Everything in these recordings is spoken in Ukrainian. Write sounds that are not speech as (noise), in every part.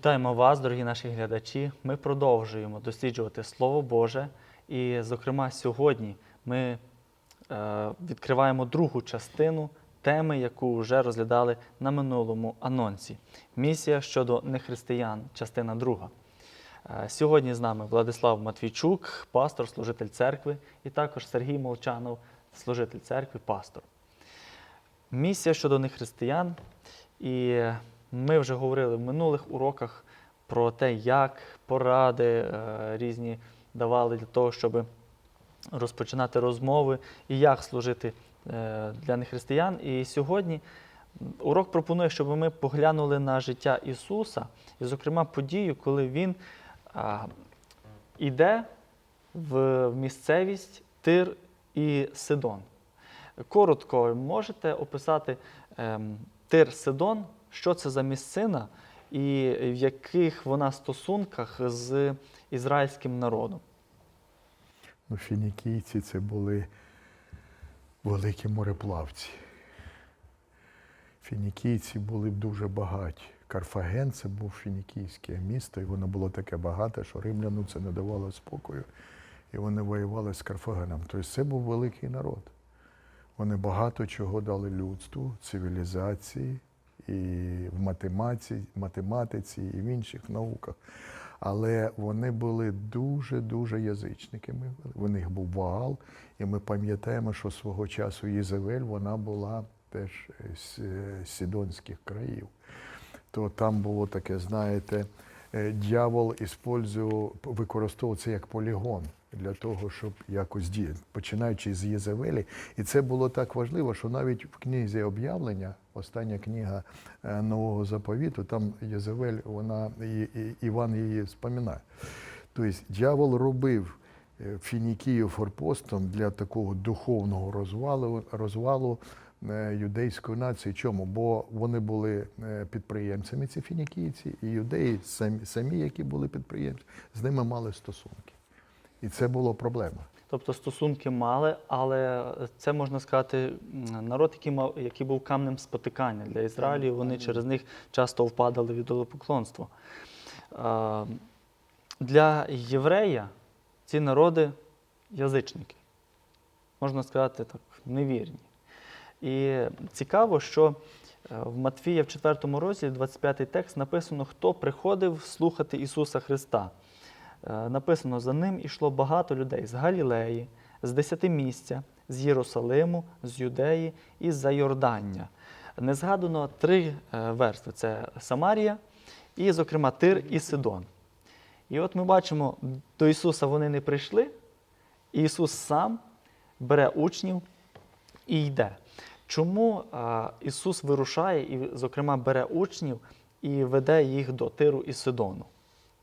Вітаємо вас, дорогі наші глядачі. Ми продовжуємо досліджувати Слово Боже. І, зокрема, сьогодні ми е, відкриваємо другу частину теми, яку вже розглядали на минулому анонсі. Місія щодо нехристиян, частина друга. Е, Сьогодні з нами Владислав Матвійчук, пастор, служитель церкви, і також Сергій Молчанов, служитель церкви, пастор. Місія щодо нехристиян. І ми вже говорили в минулих уроках про те, як поради е, різні давали для того, щоб розпочинати розмови і як служити е, для нехристиян. І сьогодні урок пропонує, щоб ми поглянули на життя Ісуса, і, зокрема, подію, коли Він іде в місцевість Тир і Сидон. Коротко можете описати ем, Тир Сидон, що це за місцина і в яких вона стосунках з ізраїльським народом? Ну, фінікійці це були великі мореплавці. Фінікійці були дуже багаті. Карфаген це був фінікійське місто, і воно було таке багате, що римляну це не давало спокою. І вони воювали з Карфагеном. Тобто це був великий народ. Вони багато чого дали людству, цивілізації, і в математиці, математиці, і в інших науках. Але вони були дуже-дуже язичниками. У них був Ваал, і ми пам'ятаємо, що свого часу Єзавель вона була теж з е, сідонських країв. То там було таке, знаєте, е, дьявол використовував це як полігон для того, щоб якось діяти, починаючи з Єзавелі. І це було так важливо, що навіть в книзі об'явлення, остання книга е, Нового заповіту, там Єзавель, вона і, і, Іван її споминає. Тобто дьявол робив е, Фінікію форпостом для такого духовного розвалу, розвалу е, юдейської нації. Чому? Бо вони були підприємцями, ці фінікійці, і юдеї самі, самі, які були підприємці, з ними мали стосунки. І це було проблема. Тобто стосунки мали, але це можна сказати народ, який мав, який був камнем спотикання для Ізраїлю. Вони через них часто впадали в ідолопоклонство. Для єврея ці народи язичники, можна сказати так, невірні. І цікаво, що е, в Матфія в 4 розділі, 25 текст, написано, хто приходив слухати Ісуса Христа. Е, Написано, за ним ішло багато людей з Галілеї, з Десятимістя, з Єрусалиму, з Юдеї і з-за Йордання. Не згадано три е, верстви: це Самарія і, зокрема, Тир і Сидон. І от ми бачимо, до Ісуса вони не прийшли, і Ісус сам бере учнів і йде. Чому Ісус вирушає і, зокрема, бере учнів і веде їх до Тиру і Сидону?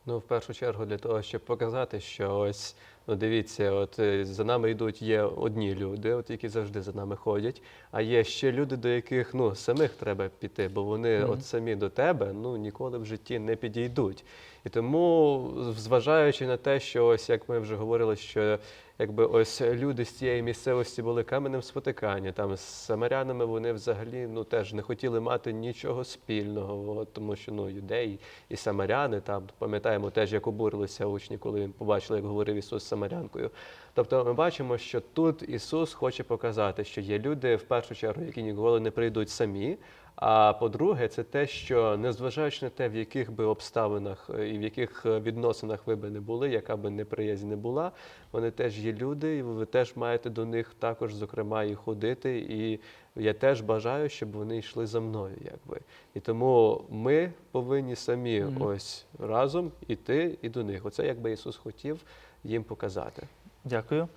Ну, в першу чергу, для того, щоб показати, що ось, ну дивіться, от е, за нами йдуть є одні люди, от які завжди за нами ходять, а є ще люди, до яких ну самих треба піти, бо вони Мгм. от самі до тебе ну ніколи в житті не підійдуть. І тому, зважаючи на те, що ось як ми вже говорили, що якби ось люди з цієї місцевості були каменем спотикання, там з самарянами вони взагалі ну теж не хотіли мати нічого спільного, от, тому що ну юдеї і самаряни там пам'ятаємо теж, як обурилися учні, коли він побачили, як говорив Ісус самарянкою. Тобто ми бачимо, що тут Ісус хоче показати, що є люди в першу чергу, які ніколи не прийдуть самі. А по-друге, це те, що незважаючи на те, в яких би обставинах е, і в яких е, відносинах ви би не були, яка би неприязнь не була, вони теж є люди, і ви теж маєте до них також, зокрема, і ходити. І я теж бажаю, щоб вони йшли за мною, якби. І тому ми повинні самі Мгм. ось разом іти і до них. Оце якби Ісус хотів їм показати. Дякую.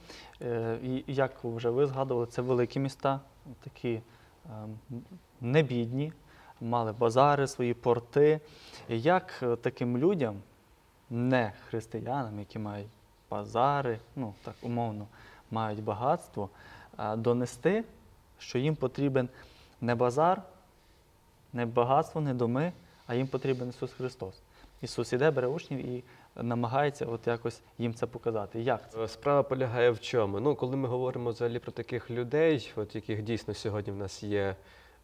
Е, І як вже ви згадували, це великі міста, такі ем, не бідні, мали базари, свої порти. Як е, таким людям, не християнам, які мають базари, ну так умовно, мають багатство, е, донести, що їм потрібен не базар, не багатство, не доми, а їм потрібен Ісус Христос. Ісус іде, бере учнів і намагається от якось їм це показати. Як це? Е, Справа полягає в чому? Ну, коли ми говоримо взагалі про таких людей, от яких дійсно сьогодні в нас є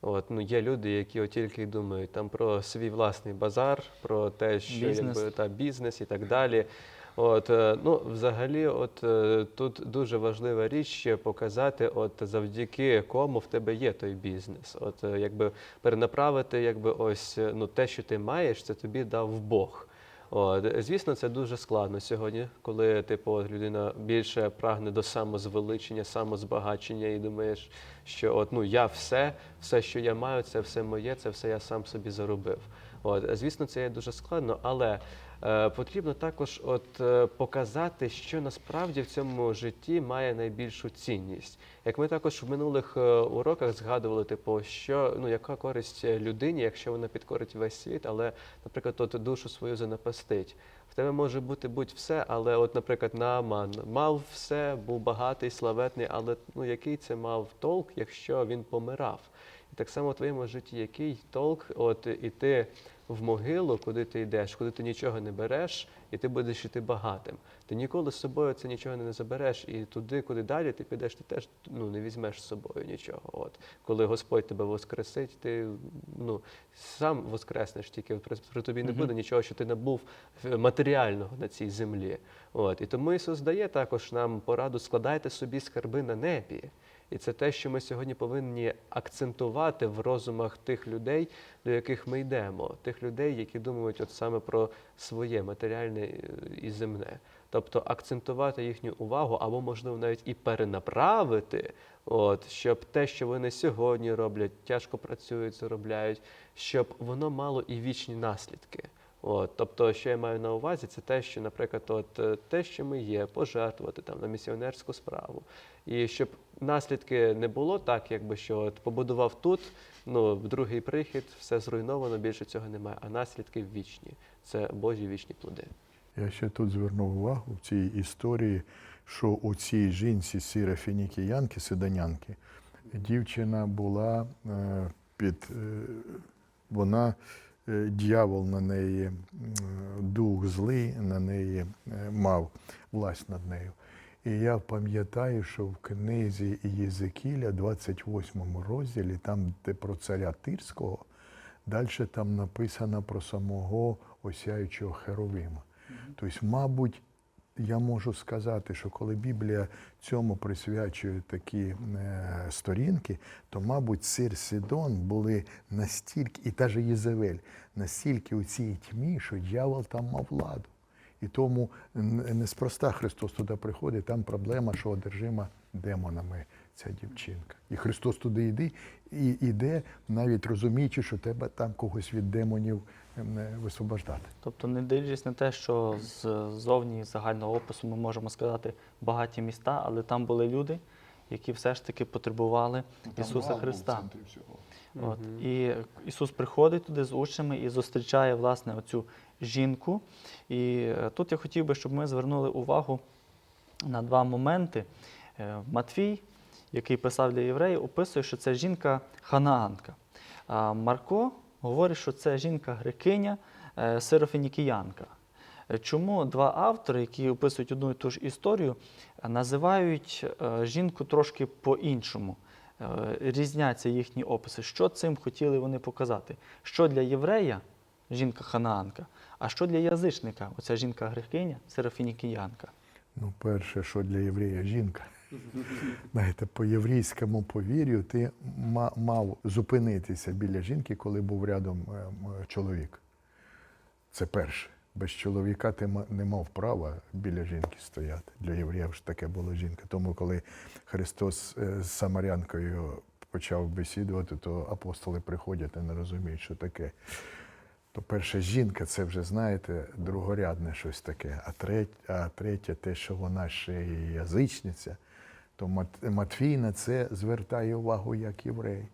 От, ну, є люди, які от тільки й думають там про свій власний базар, про те, що Бізнес. якби та бізнес і так далі. От, е, ну, взагалі, от е, тут дуже важлива річ показати, от завдяки кому в тебе є той бізнес. От якби перенаправити, якби ось ну те, що ти маєш, це тобі дав Бог. От, звісно, це дуже складно сьогодні, коли типу людина більше прагне до самозвеличення, самозбагачення і думаєш, що от ну я все, все, що я маю, це все моє, це все я сам собі заробив. От, звісно, це є дуже складно, але потрібно також от е, показати, що насправді в цьому житті має найбільшу цінність. Як ми також в минулих е, уроках згадували, типу, що ну яка користь людині, якщо вона підкорить весь світ, але, наприклад, от душу свою занапастить. В тебе може бути будь-все, але, от, наприклад, Нааман мав все, був багатий, славетний, але ну який це мав толк, якщо він помирав? І так само в твоєму житті, який толк, от іти в могилу, куди ти йдеш, куди ти нічого не береш, і ти будеш іти багатим. Ти ніколи з собою це нічого не забереш, і туди, куди далі ти підеш, ти теж ну, не візьмеш з собою нічого. От коли Господь тебе воскресить, ти ну сам воскреснеш, тільки при, при тобі не буде нічого, що ти набув е, матеріального на цій землі. От і тому Ісус дає також нам пораду складайте собі скарби на небі. І це те, що ми сьогодні повинні акцентувати в розумах тих людей, до яких ми йдемо, тих людей, які думають от саме про своє матеріальне е, і земне. Тобто акцентувати їхню увагу або, можливо, навіть і перенаправити, от, щоб те, що вони сьогодні роблять, тяжко працюють, заробляють, щоб воно мало і вічні наслідки. От, тобто, що я маю на увазі, це те, що, наприклад, от, е, те, що ми є, пожертвувати там на місіонерську справу. І щоб наслідки не було так, якби що от побудував тут, ну в другий прихід, все зруйновано, більше цього немає. А наслідки вічні. Це Божі вічні плоди. Я ще тут звернув увагу в цій історії, що у цій жінці сірофінікіянки, сиданянки, дівчина була е, під. е, Вона е, дьявол на неї, дух злий на неї мав власть над нею. І я пам'ятаю, що в книзі Єзекіля, 28 розділі, там, де про царя Тирського, далі там написано про самого осяючого Херовима. Тобто, мабуть, я можу сказати, що коли Біблія цьому присвячує такі е, сторінки, то, мабуть, Сир Сидон були настільки, і та же Єзевель, настільки у цій тьмі, що дьявол там мав владу. І тому неспроста Христос туди приходить, там проблема, що одержима демонами ця дівчинка. І Христос туди йде, і йде, навіть розуміючи, що треба там когось від демонів ем, е, висвобождати. Тобто, не дивлячись на те, що ззовні загального опису ми можемо сказати багаті міста, але там були люди, які все ж таки потребували Ісуса Христа. От. І Ісус приходить туди з учнями і зустрічає власне оцю жінку. І е, тут я хотів би, щоб ми звернули увагу на два моменти. Е, Матвій, який писав для євреїв, описує, що це жінка ханаанка. А Марко говорить, що це жінка грекиня, е, сирофінікіянка. Чому два автори, які описують одну і ту ж історію, називають е, жінку трошки по-іншому? Е, Різняться їхні описи. Що цим хотіли вони показати? Що для єврея жінка ханаанка, а що для язичника? Оця жінка грекиня, серафінікіянка. Ну, перше, що для єврея жінка. Знаєте, по єврейському повір'ю ти мав зупинитися біля жінки, коли був рядом е, чоловік. Це перше. Без чоловіка ти не мав права біля жінки стояти. Для євреїв ж таке була жінка. Тому, коли Христос е, з Самарянкою почав бесідувати, то апостоли приходять і не розуміють, що таке. То перша жінка це вже, знаєте, другорядне щось таке. А третє, а третє те, що вона ще і язичниця, то Мат- Матвій на це звертає увагу як єврей.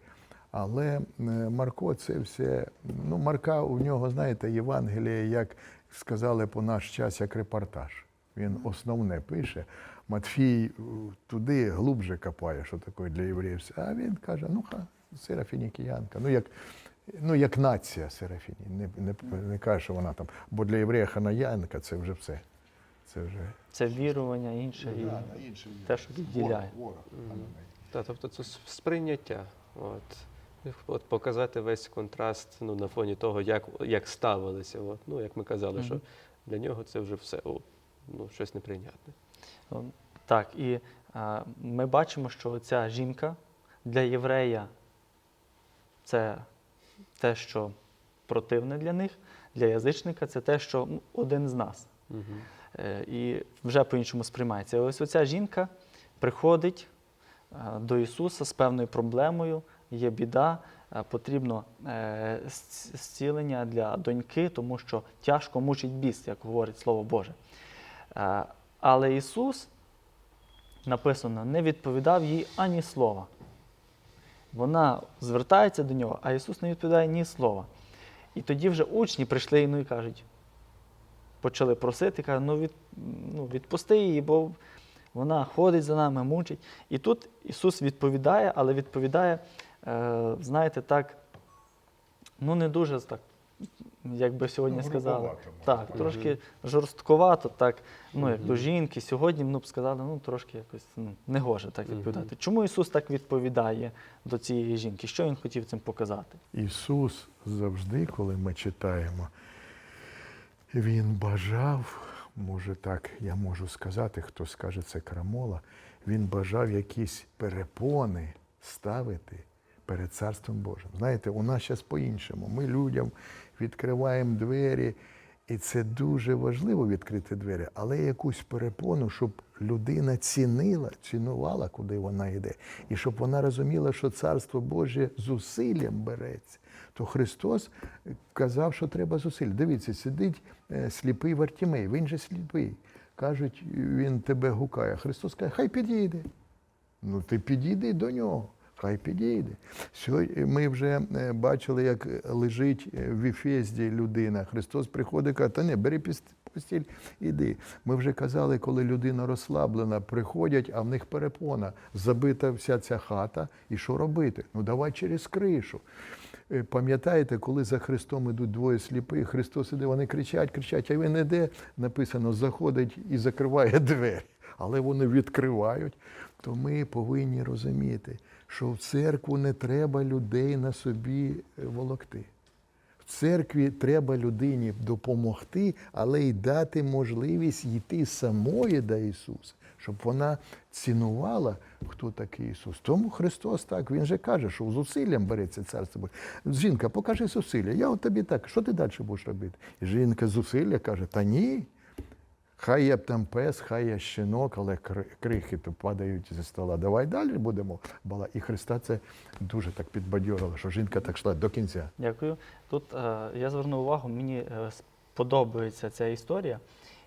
Але е, Марко це все. Ну, Марка у нього, знаєте, Євангеліє, як сказали по наш час, як репортаж. Він основне пише. Матфій е, туди глубже копає, що таке для євреїв. А він каже: ну ха, серафінікіянка. Ну, як, ну, як нація серафіні. Не, не, не каже, що вона там. Бо для єврея ханаянка це вже все. Це вже Це вірування інше і те, що відділяє. Та, тобто це сприйняття. От. От показати весь контраст ну, на фоні того, як, як ставилися. От, ну, як ми казали, що для нього це вже все о, ну, щось неприйнятне. Так, і а, ми бачимо, що ця жінка для єврея це те, що противне для них, для язичника це те, що ну, один з нас. Угу. Е, І вже по-іншому сприймається. Ось оця жінка приходить е, до Ісуса з певною проблемою, є біда, е, потрібно е, зцілення для доньки, тому що тяжко мучить біс, як говорить Слово Боже. Е, Але Ісус, написано, не відповідав їй ані слова. Вона звертається до нього, а Ісус не відповідає ні слова. І тоді вже учні прийшли ну, і кажуть, почали просити, кажуть, ну, від, ну відпусти її, бо вона ходить за нами, мучить. І тут Ісус відповідає, але відповідає, е, знаєте, так, ну не дуже так, як би сьогодні Ну, сказали. Так, трошки жорстковато, так, ну як до жінки. Сьогодні ну, б сказали, ну трошки якось ну, не гоже так відповідати. Чому Ісус так відповідає до цієї жінки? Що Він хотів цим показати? Ісус завжди, коли ми читаємо, Він бажав, може так я можу сказати, хто скаже це крамола, він бажав якісь перепони ставити перед Царством Божим. Знаєте, у нас зараз по-іншому. Ми людям відкриваємо двері, і це дуже важливо відкрити двері, але якусь перепону, щоб людина цінила, цінувала, куди вона йде, і щоб вона розуміла, що Царство Боже зусиллям береться. То Христос казав, що треба зусиль. Дивіться, сидить е, сліпий Вартімей, він же сліпий. Кажуть, він тебе гукає. Христос каже, хай підійде. Ну, ти підійди до нього, хай підійде. Сьогодні ми вже е, бачили, як лежить е, в Ефезді людина. Христос приходить каже, та не, бери постіль, іди. Ми вже казали, коли людина розслаблена, приходять, а в них перепона, забита вся ця хата. І що робити? Ну давай через кришу. Е, Пам'ятаєте, коли за Христом ідуть двоє сліпих, Христос іде, вони кричать, кричать, а він іде, написано, заходить і закриває (laughs) двері. Але вони відкривають. То ми повинні розуміти, що в церкву не треба людей на собі е, волокти. В церкві треба людині допомогти, але й дати можливість йти самої до Ісуса, щоб вона цінувала, хто такий Ісус. Тому Христос так, Він же каже, що зусиллям береться царство Боже. Жінка, покажи зусилля. Я от тобі так, що ти далі будеш робити? І жінка зусилля каже, та ні. Хай я там пес, хай я щенок, але крихи то падають зі стола. Давай далі будемо. бала. І Христа це дуже так підбадьорило, що жінка так йшла до кінця. Дякую. Тут е, я звернув увагу, мені е, сподобається ця історія.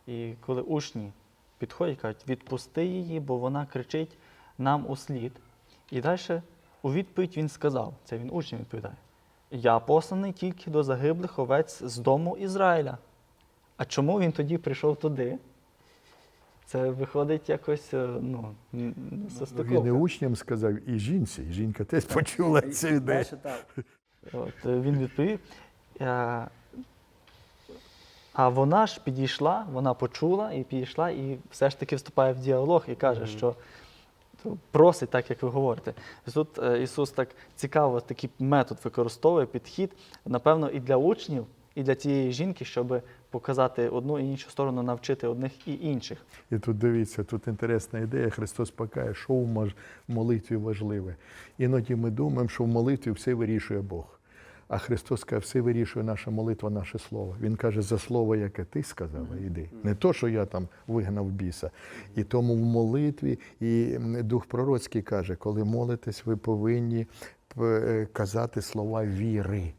І коли учні підходять, кажуть, відпусти її, бо вона кричить нам у слід. І далі у відповідь він сказав, це він учням відповідає. Я посланий тільки до загиблих овець з дому Ізраїля. А чому він тоді прийшов туди? Це виходить якось е, ну, н- Він і учням сказав, і жінці. І жінка теж почула цю ідею. От, е, він відповів. е, А вона ж підійшла, вона почула і підійшла, і все ж таки вступає в діалог і каже, що просить так, як ви говорите. Тут Ісус так цікаво такий метод використовує, підхід, напевно, і для учнів, і для цієї жінки, щоб показати одну і іншу сторону, навчити одних і інших. І тут дивіться, тут інтересна ідея. Христос покаже, що в молитві важливе. Іноді ми думаємо, що в молитві все вирішує Бог. А Христос каже, все вирішує наша молитва, наше слово. Він каже, за слово, яке ти сказала, іди. Не то, що я там вигнав біса. І тому в молитві, і Дух Пророцький каже, коли молитесь, ви повинні е, казати слова віри.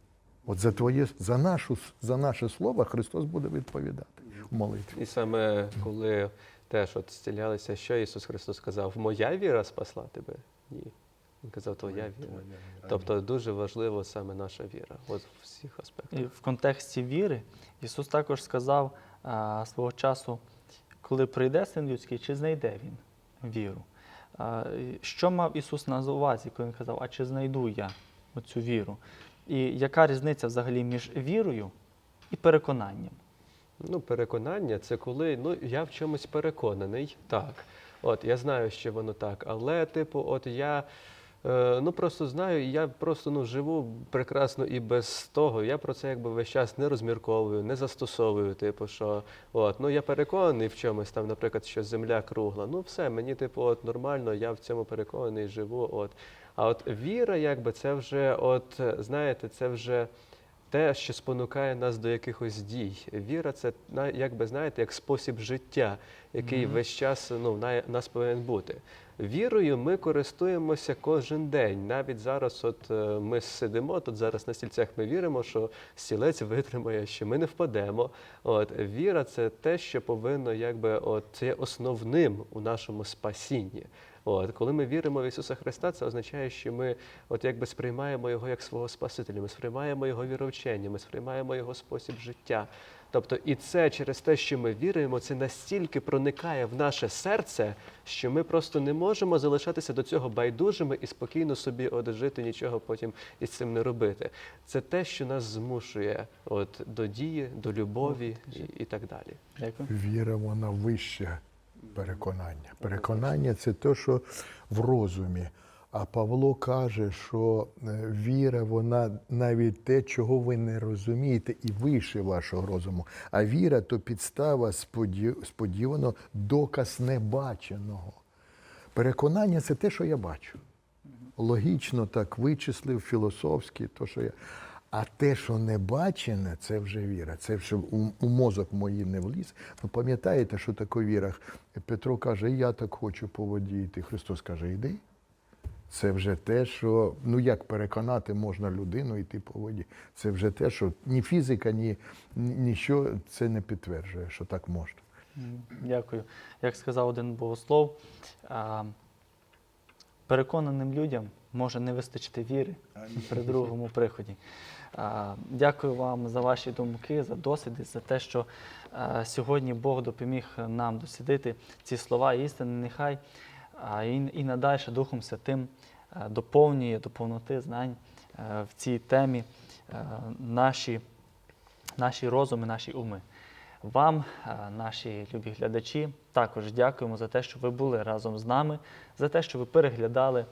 От за твоє за нашу за наше слово Христос буде відповідати в молитві. І саме коли теж от зцілялися, що Ісус Христос сказав, моя віра спасла тебе? Ні. Він казав, твоя віра. Тобто дуже важливо саме наша віра. От в всіх аспектах. І в контексті віри Ісус також сказав а, свого часу, коли прийде син людський, чи знайде він віру. А, що мав Ісус на увазі, коли Він казав, а чи знайду я оцю віру? І яка різниця взагалі між вірою і переконанням? Ну, переконання це коли ну, я в чомусь переконаний. Так. От я знаю, що воно так, але, типу, от я Е, ну просто знаю, я просто ну живу прекрасно і без того. Я про це якби весь час не розмірковую, не застосовую. Типу, що от ну я переконаний в чомусь там, наприклад, що земля кругла. Ну все, мені типу, от нормально, я в цьому переконаний, живу. От. А от віра, якби це вже, от знаєте, це вже. Те, що спонукає нас до якихось дій. Віра це якби знаєте, як спосіб життя, який весь час ну, на- нас повинен бути. Вірою ми користуємося кожен день. Навіть зараз, от е, ми сидимо тут зараз на стільцях, ми віримо, що стілець витримає, що ми не впадемо. От віра це те, що повинно, якби от це є основним у нашому спасінні. От, коли ми віримо в Ісуса Христа, це означає, що ми от якби сприймаємо Його як свого Спасителя, ми сприймаємо Його віровчення, ми сприймаємо Його спосіб життя. Тобто, і це через те, що ми віруємо, це настільки проникає в наше серце, що ми просто не можемо залишатися до цього байдужими і спокійно собі от жити, нічого потім із цим не робити. Це те, що нас змушує от, до дії, до любові і, і так далі. Дякую. Віра, вона вище переконання. Переконання це те, що в розумі. А Павло каже, що е, віра, вона навіть те, чого ви не розумієте, і вище вашого розуму. А віра то підстава споді- сподівано доказ небаченого. Переконання це те, що я бачу. Логічно так вичислив, філософськи, то, що я. А те, що не бачене, це вже віра. Це вже у, у мозок мої не вліз. Ви пам'ятаєте, що таке віра? Петро каже, я так хочу по воді йти. Христос каже, йди. Це вже те, що ну як переконати можна людину йти по воді. Це вже те, що ні фізика, ні ні- ніщо це не підтверджує, що так можна. Дякую. Як сказав один богослов, переконаним людям може не вистачити віри при другому приході. Дякую вам за ваші думки, за досвіди, за те, що сьогодні Бог допоміг нам дослідити ці слова істини. Нехай і, надальше Духом Святим доповнює до повноти знань в цій темі наші, наші розуми, наші уми. Вам, наші любі глядачі, також дякуємо за те, що ви були разом з нами, за те, що ви переглядали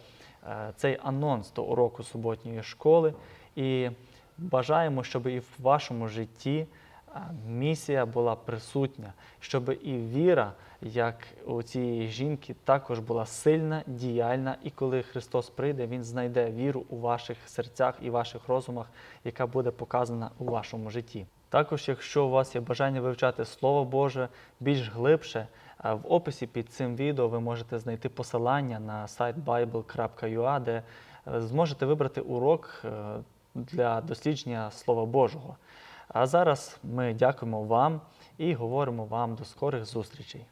цей анонс до уроку суботньої школи. І бажаємо, щоб і в вашому житті е, місія була присутня, щоб і віра, як у цієї жінки, також була сильна, діяльна. І коли Христос прийде, Він знайде віру у ваших серцях і ваших розумах, яка буде показана у вашому житті. Також, якщо у вас є бажання вивчати Слово Боже більш глибше, е, в описі під цим відео ви можете знайти посилання на сайт bible.ua, де е, зможете вибрати урок е, для дослідження Слова Божого. А зараз ми дякуємо вам і говоримо вам до скорих зустрічей.